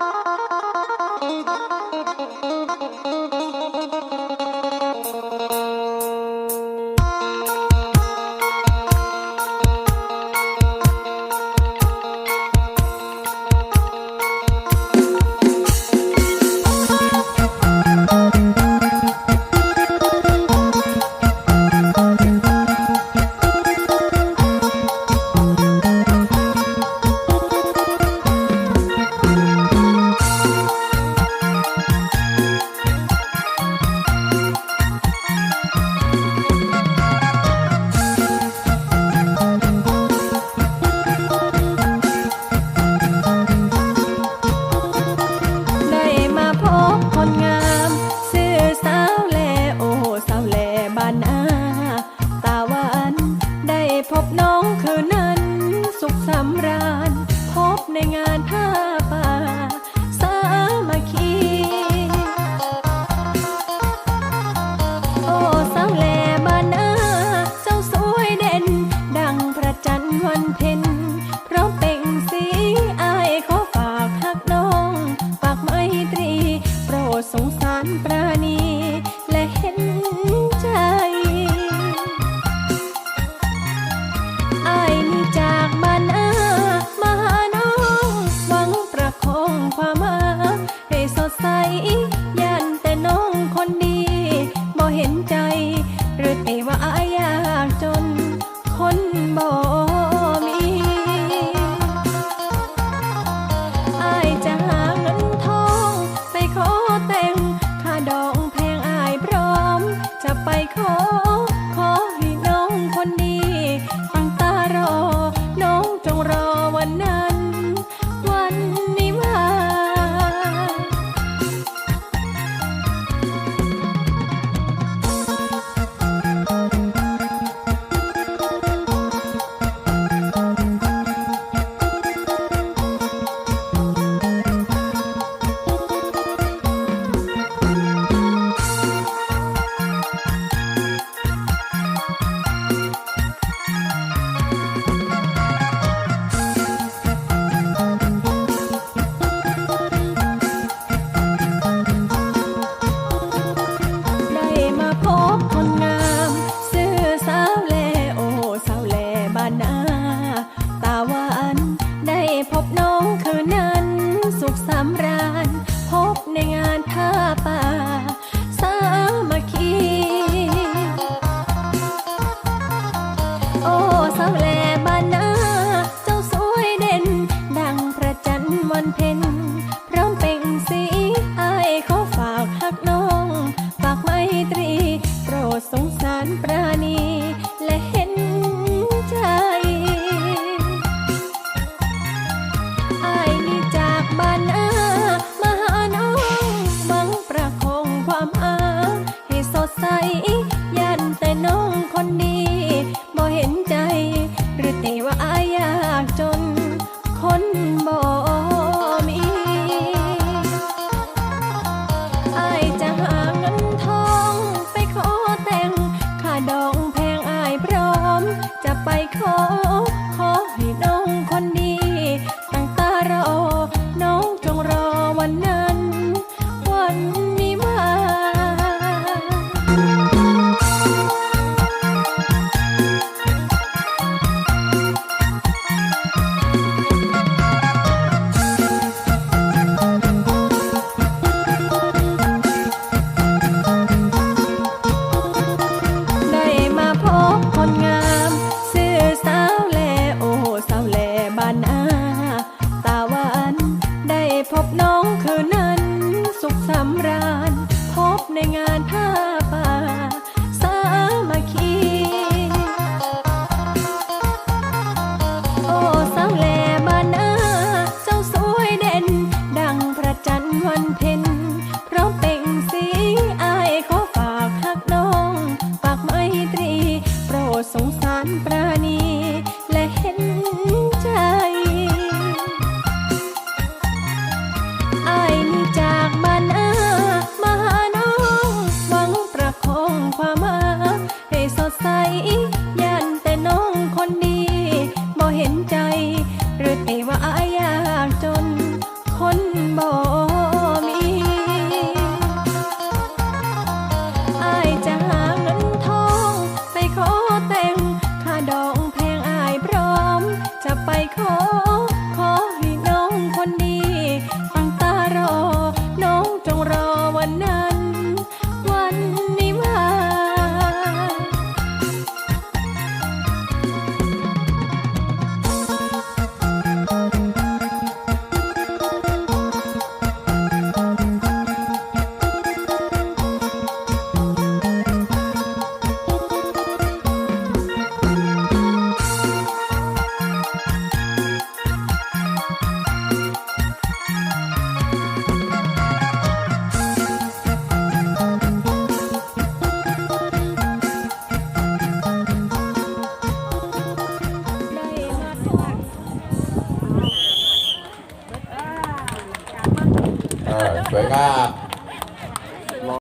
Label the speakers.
Speaker 1: Thank you. ราณ พบในงานผ้า นา ขอ ห็นใจ หรือตีว่าอายากจน คนบอก
Speaker 2: job.